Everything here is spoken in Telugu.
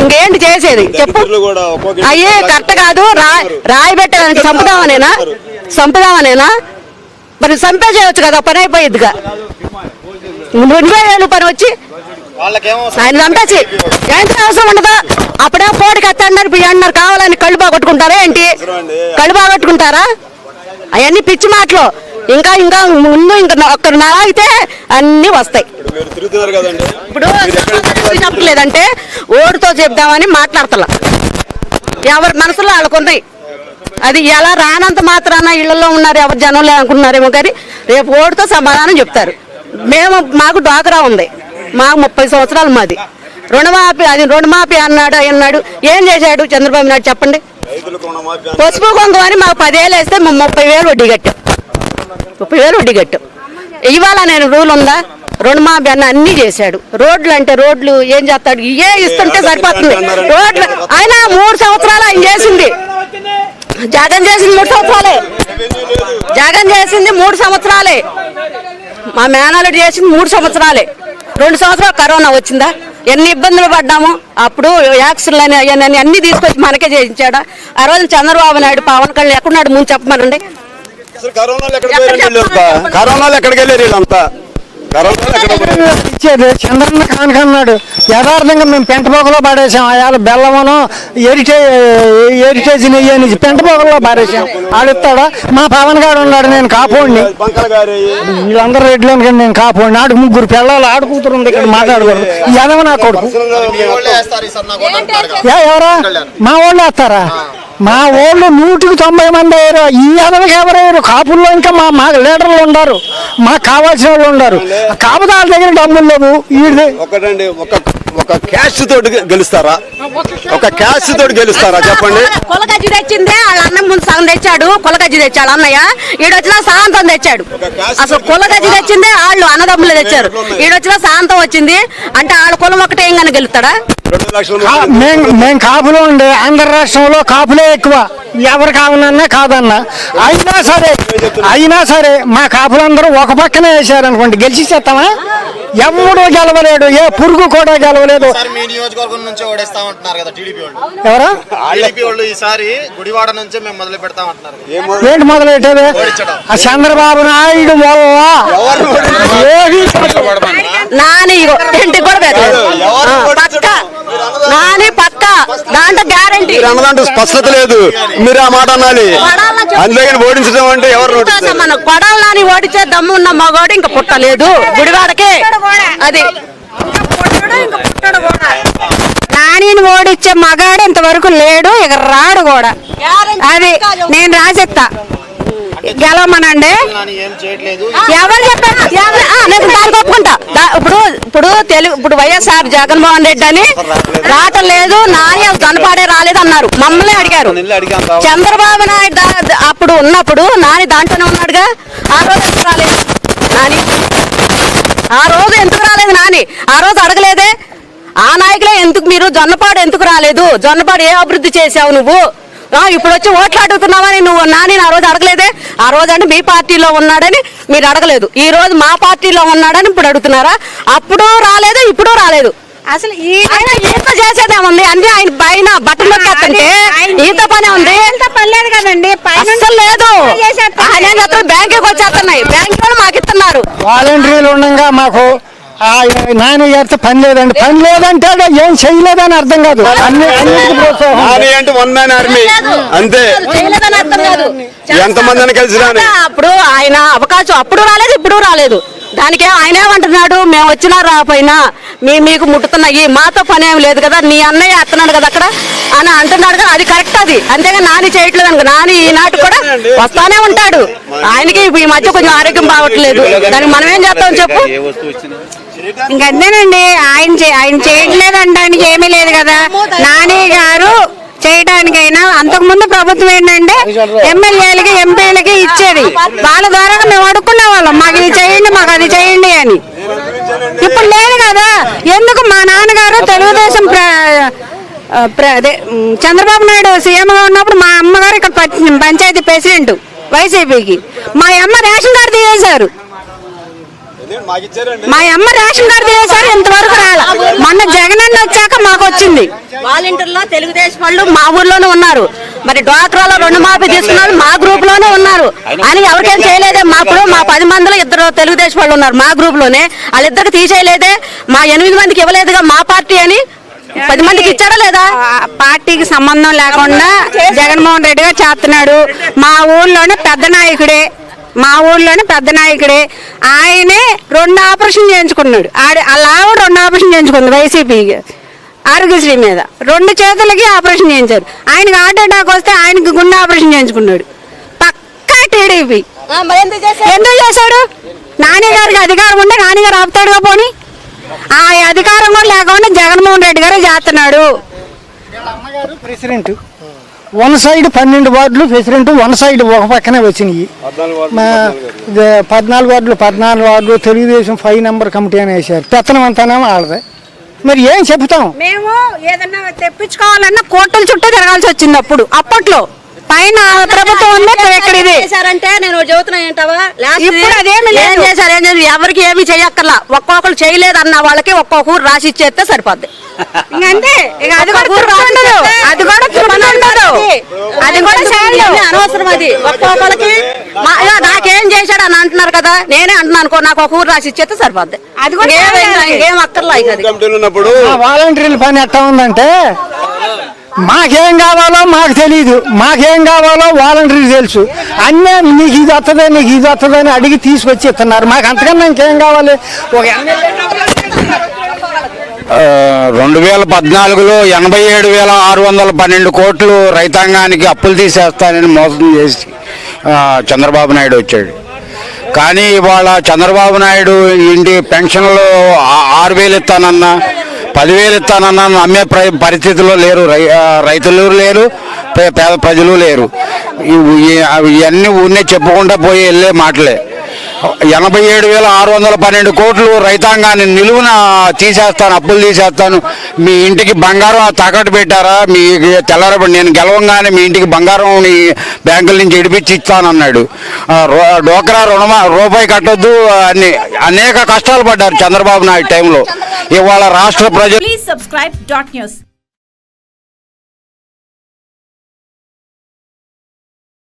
ఇంకేంటి చేసేది? చెప్పు. అయ్యే కరెక్ట్ కాదు. రాయి పెట్టడానికి చంపుదామనేనా? చంపుదామనేనా? మరి చంపే చేయొచ్చు కదా పని అయిపోయిద్దిగా. రెండు వేలు పని వచ్చి ఆయన చంపేసి ఏంటి అవసరం ఉండదు? అప్పుడే పోటీ కట్టన్నారు బియ్యం అన్నారు. కావాలని కళ్ళు బాగొట్టుకుంటారా ఏంటి? కళ్ళు బాగొట్టుకుంటారా? అవన్నీ పిచ్చి మాటలు. ఇంకా ఇంకా ముందు ఇంకా ఒక్కరు నాగితే అన్నీ వస్తాయి. ఇప్పుడు మీరు లేదంటే చెప్పలేదంటే ఓడితో చెప్దామని మాట్లాడతలా. ఎవరి మనసులో వాళ్ళకున్నాయి అది ఎలా రానంత మాత్రాన ఇళ్ళలో ఉన్నారు ఎవరు జనం లేనుకున్నారేమో కానీ రేపు ఓడితో సమాధానం చెప్తారు. మేము మాకు డ్వాక్రా ఉంది. మాకు ముప్పై సంవత్సరాలు మాది. రుణమాఫీ అది రుణమాఫీ అన్నాడు అన్నాడు. ఏం చేశాడు చంద్రబాబు నాయుడు చెప్పండి? పసుపు కుంకుమ అని మాకు పదేళ్ళు వేస్తే మేము ముప్పై వేలు వడ్డీ కట్టాం. ముప్పై వేలు వడ్డీ కట్టాం. ఇవాళ నేను రూల్ ఉందా? రుణమాఫీ అన్న అన్ని చేశాడు. రోడ్లు అంటే రోడ్లు ఏం చేస్తాడు? ఇవే ఇస్తుంటే సరిపోతుంది. రోడ్లు ఆయన మూడు సంవత్సరాలు ఆయన చేసింది. జగన్ చేసింది మూడు సంవత్సరాలే. జగన్ చేసింది మూడు సంవత్సరాలే. మా మేనల్లుడు చేసింది మూడు సంవత్సరాలే. రెండు సంవత్సరాలు కరోనా వచ్చిందా? ఎన్ని ఇబ్బందులు పడ్డాము? అప్పుడు యాక్సిడెంట్లు అని అవన్నీ అన్ని తీసుకొచ్చి మనకే చేయించాడా? ఆ రోజు చంద్రబాబు నాయుడు పవన్ కళ్యాణ్ ఎక్కడున్నాడు? ముందు చెప్పమనండి? కరోనాలో ఎక్కడికి వెళ్ళారు వీళ్ళంతా? ఇచ్చేది. చంద్రన్న కానుకన్నాడు యథార్థంగా మేము పెంటపోకలో పాడేసాం ఆయాల బెల్లమును ఎరిటే ఎరిటేజ్ నెయ్యి అని పెంటపోకలో పాడేసాం ఆడిస్తాడా మా పవన్ గారు ఉన్నాడు నేను కాపోండి బంకల గారి వీళ్ళందరూ రెడ్లు అనుకోండి నేను కాపోండి ఆడు ముగ్గురు పిల్లలు ఆడు కూతురు ఉంది ఇక్కడ మాట్లాడకూడదు ఎదవ నా కొడుకు? ఎవరా? మా వాళ్ళు వేస్తారా? మా వాళ్ళు నూటికి తొంభై మంది అయ్యారు. ఈ ఎదవకి ఎవరయ్యారు కాపుల్లో ఇంకా మా మా లీడర్లు ఉన్నారు మాకు కావాల్సిన వాళ్ళు ఉన్నారు కాకపోతే వాళ్ళ దగ్గర డబ్బులు లేవు. వీడిది ఒకటండి ఒక ఒక క్యాష్ తోటి గెలుస్తారా? ఒక క్యాష్ తోటి గెలుస్తారా? చెప్పండి. కులగజ్జి తెచ్చిందే వాళ్ళ అన్న ముందు సగం తెచ్చాడు. కులగజ్జి తెచ్చాడు అన్నయ్య. ఈడొచ్చిన సాంతం తెచ్చాడు. అసలు కులగజ్జి తెచ్చిందే వాళ్ళు అన్నదమ్ములు తెచ్చారు. ఈడొచ్చిన సాంతం వచ్చింది. అంటే వాళ్ళ కులం ఒకటే ఏం కానీ గెలుస్తాడా? మేము కాపులో ఉండే ఆంధ్ర రాష్ట్రంలో కాపులే ఎక్కువ. ఎవరు కావాలన్నా కాదన్నా. అయినా సరే అయినా సరే మా కాపులందరూ ఒక పక్కనే వేసారు అనుకోండి గెలిచి చేస్తామా? ఎవడు గెలవలేడు ఏ పురుగు కూడా గెలవలేదు. మీ నియోజకవర్గం నుంచి ఓడేస్తామంటున్నారు కదా టీడీపీ వాళ్ళు. ఎవరా? టీడీపీ వాళ్ళు ఈసారి గుడివాడ నుంచే మేము మొదలు పెడతామంటున్నారు ఏంటి మొదలెట్టేది? ఆ చంద్రబాబు నాయుడు నాని ఇంటికి కూడా పెట్టలేదు. పక్క? నాని పక్క? దాంట్లో గ్యారంటీ మీరు అన్నదాంట్లో స్పష్టత లేదు. మీరు ఆ మాట అనాలి. అందుకని ఓడించడం అంటే ఎవరు? మన కొడాలి నాని ఓడిచే దమ్ము ఉన్న మగోడు ఇంకా పుట్టలేదు. గుడివాడకే. అది. నానిని ఓడిచ్చే మగాడు ఇంతవరకు లేడు ఇక రాడు కూడా. అది నేను రాసిస్తా గెలవమనండి. ఎవరు చెప్పారు? నేను దానికి ఒప్పుకుంటా ఇప్పుడు ఇప్పుడు తెలుగు ఇప్పుడు వైఎస్ఆర్ జగన్మోహన్ రెడ్డి అని రావటం లేదు. నాని గనపాడే రాలేదు అన్నారు. మమ్మల్ని అడిగారు. చంద్రబాబు నాయుడు అప్పుడు ఉన్నప్పుడు నాని దాంట్లోనే ఉన్నాడుగా. ఆ రోజు ఎందుకు రాలేదు? నాని? ఆ రోజు ఎందుకు రాలేదు నాని? ఆ రోజు అడగలేదే. ఆ నాయకులే ఎందుకు మీరు? జొన్నపాడు ఎందుకు రాలేదు? జొన్నపాడు ఏ అభివృద్ధి చేసావు నువ్వు? ఇప్పుడు వచ్చి ఓట్లు అడుగుతున్నావని నువ్వు నాని ఆ రోజు అడగలేదే? ఆ రోజు అంటే మీ పార్టీలో ఉన్నాడని మీరు అడగలేదు. ఈ రోజు మా పార్టీలో ఉన్నాడని ఇప్పుడు అడుగుతున్నారా? అప్పుడు రాలేదు ఇప్పుడు రాలేదు. అసలు ఈ ఆయన ఈత చేసేదేముంది? అన్ని ఆయన పైన బట్టలు నొక్కేస్తుంటే ఈత పనే ఉంది? పర్లేదు కదండి. పైన అస్సలు లేదు. ఆయన బ్యాంకుకి వచ్చేస్తున్నాయి. బ్యాంక్ వాళ్ళు మాకు ఇస్తున్నారు. వాలంటీర్లు ఉండగా మాకు నాని గారితో పని లేదండి. పని లేదంటే ఏం చేయలేదని అర్థం కాదు. అన్ని అన్నిటికీ ప్రోత్సాహం ఆర్మీ అంటే వన్ మ్యాన్ ఆర్మీ అంతే. కలిసి రాని అప్పుడు ఆయన అవకాశం అప్పుడు రాలేదు ఇప్పుడు రాలేదు. దానికి ఆయన ఏమంటున్నాడు? మేము వచ్చినా రాపోయినా మీ మీకు ముట్టుతున్నాయి. మాతో పని ఏం లేదు కదా నీ అన్నయ్య అత్తన్నాడు కదా అక్కడ అని అంటున్నాడు కదా అది కరెక్ట్ అది. అంతేగా నాని చేయట్లేదు అనుకో నాని ఈనాటి కూడా వస్తానే ఉంటాడు. ఆయనకి ఈ మధ్య కొంచెం ఆరోగ్యం బాగట్లేదు. దానికి మనం ఏం చేస్తాం చెప్పు? ఇంకంతేనండి ఆయన ఆయన చేయట్లేదు అనడానికి ఏమీ లేదు కదా. నాని గారు చేయడానికైనా అంతకుముందు ప్రభుత్వం ఏంటంటే ఎమ్మెల్యేలకి ఎంపీలకి ఇచ్చేది. వాళ్ళ ద్వారా మేము అడుక్కునే వాళ్ళం మాకు ఇది చేయండి మాకు అది చేయండి అని. ఇప్పుడు లేదు కదా. ఎందుకు మా నాన్నగారు తెలుగుదేశం ప్ర- అదే చంద్రబాబు నాయుడు సీఎంగా ఉన్నప్పుడు మా అమ్మగారు ఇక్కడ పంచాయతీ ప్రెసిడెంట్ వైసీపీకి. మా అమ్మ రేషన్ కార్డు తీసేశారు. మా అమ్మ రేషన్ కార్డు తీసేశారు ఇంతవరకు రాల. మొన్న జగనన్న వచ్చాక మాకు వచ్చింది. వాలంటీర్లో తెలుగుదేశం వాళ్ళు మా ఊర్లోనే ఉన్నారు. మరి డ్వాక్రాలో రెండు మాఫీ తీసుకున్నారు మా గ్రూప్లోనే ఉన్నారు. అని ఎవరికేం చేయలేదే మాప్పుడు మా పది మందిలో ఇద్దరు తెలుగుదేశం వాళ్ళు ఉన్నారు. మా గ్రూప్లోనే వాళ్ళిద్దరికి తీసేయలేదే మా ఎనిమిది మందికి ఇవ్వలేదుగా మా పార్టీ అని. పది మందికి ఇచ్చాడా లేదా? పార్టీకి సంబంధం లేకుండా జగన్మోహన్ రెడ్డి గారు చేస్తున్నాడు. మా ఊర్లోనే పెద్ద నాయకుడే. మా ఊర్లోనే పెద్ద నాయకుడే. ఆయనే రెండు ఆపరేషన్ చేయించుకున్నాడు. ఆడ అలా రెండు ఆపరేషన్ చేయించుకుంది వైసీపీ ఆరోగ్యశ్రీ మీద. రెండు చేతులకి ఆపరేషన్ చేయించారు. ఆయనకి హార్ట్ అటాక్ వస్తే ఆయనకి గుండె ఆపరేషన్ చేయించుకున్నాడు. పక్కా టీడీపీ. ఎందుకు చేశాడు? నాని గారికి అధికారం ఉంటే నాని గారు ఆపుతాడుగా పోనీ. ఆ అధికారం కూడా లేకుండా జగన్మోహన్ రెడ్డి గారు చేస్తున్నాడు. ప్రెసిడెంట్. వన్ సైడ్ పన్నెండు వార్డులు ప్రెసిడెంట్ వన్ సైడ్ ఒక పక్కనే వచ్చినాయి. పద్నాలుగు వార్డులు పద్నాలుగు వార్డులు తెలుగుదేశం ఫైవ్ నెంబర్ కమిటీ అని వేశారు. పెత్తనం అంతానేమో వాళ్ళదే. మరి ఏం చెప్తాం? మేము ఏదన్నా తెప్పించుకోవాలన్నా కోర్టుల చుట్టూ తిరగాల్సి వచ్చింది అప్పుడు అప్పట్లో. పైన ప్రభుత్వం ఉంది ఇక్కడ ఇది. చేశారంటే నేను చెబుతున్నా ఏంటవా లాస్ట్ ఇప్పుడు అదేమీ లేదు. ఏం చేశారు ఏం చేశారు? ఎవరికి ఏమి చేయక్కర్లా. ఒక్కొక్కరు చేయలేదు అన్న వాళ్ళకి ఒక్కొక్క ఊరు రాసి ఇచ్చేస్తే సరిపోద్ది. ఇక అది కూడా అది కూడా తృప్తి ఉండదు అది కూడా ఇవన్నీ అనవసరం అది. ఒక్కొక్కరికి నాకేం చేశాడు అని అంటున్నారు కదా నేనే అంటున్నాను అనుకో నాకు ఒక ఊరు రాసి ఇచ్చేస్తే సరిపోద్ది. అది కూడా ఇంకేం- చేయాలి. ఇంకేం అక్కర్లా ఇక అది. కమిటీలు ఉన్నప్పుడు ఆ వాలంటీర్ల పని ఎట్టా ఉందంటే మాకేం కావాలో మాకు తెలియదు మాకేం కావాలో వాలంటీర్ తెలుసు. అన్నీ నీకు ఇది వస్తుంది నీకు ఇది వస్తుంది అని అడిగి తీసుకొచ్చి ఇస్తున్నారు. మాకు అంతకన్నా ఇంకేం కావాలి? ఒక రెండు వేల పద్నాలుగులో ఎనభై ఏడు వేల ఆరు వందల పన్నెండు కోట్లు రైతాంగానికి అప్పులు తీసేస్తానని మోసం చేసి చంద్రబాబు నాయుడు వచ్చాడు. కానీ ఇవాళ చంద్రబాబు నాయుడు ఇంటి పెన్షన్లు ఆరు వేలు ఇస్తానన్నా పదివేలు ఇస్తానన్నా నమ్మే ప్ర- పరిస్థితిలో లేరు. రై- రైతులు లేరు పేద ప్రజలు లేరు. అవి ఇవన్నీ ఊరినే చెప్పుకుంటా పోయి వెళ్ళే మాటలే. ఎనభై ఏడు వేల ఆరు వందల పన్నెండు కోట్లు రైతాంగాన్ని నిలువున తీసేస్తాను అప్పులు తీసేస్తాను. మీ ఇంటికి బంగారం తాకట్టు పెట్టారా? మీ తెల్లారబడి నేను గెలవంగానే మీ ఇంటికి బంగారం బ్యాంకుల నుంచి ఇడిపించి ఇస్తానన్నాడు. డోక్రా రుణమా రూపాయి కట్టొద్దు అన్ని అనేక కష్టాలు పడ్డారు చంద్రబాబు నాయుడు టైంలో. ఇవాళ రాష్ట్ర ప్రజలు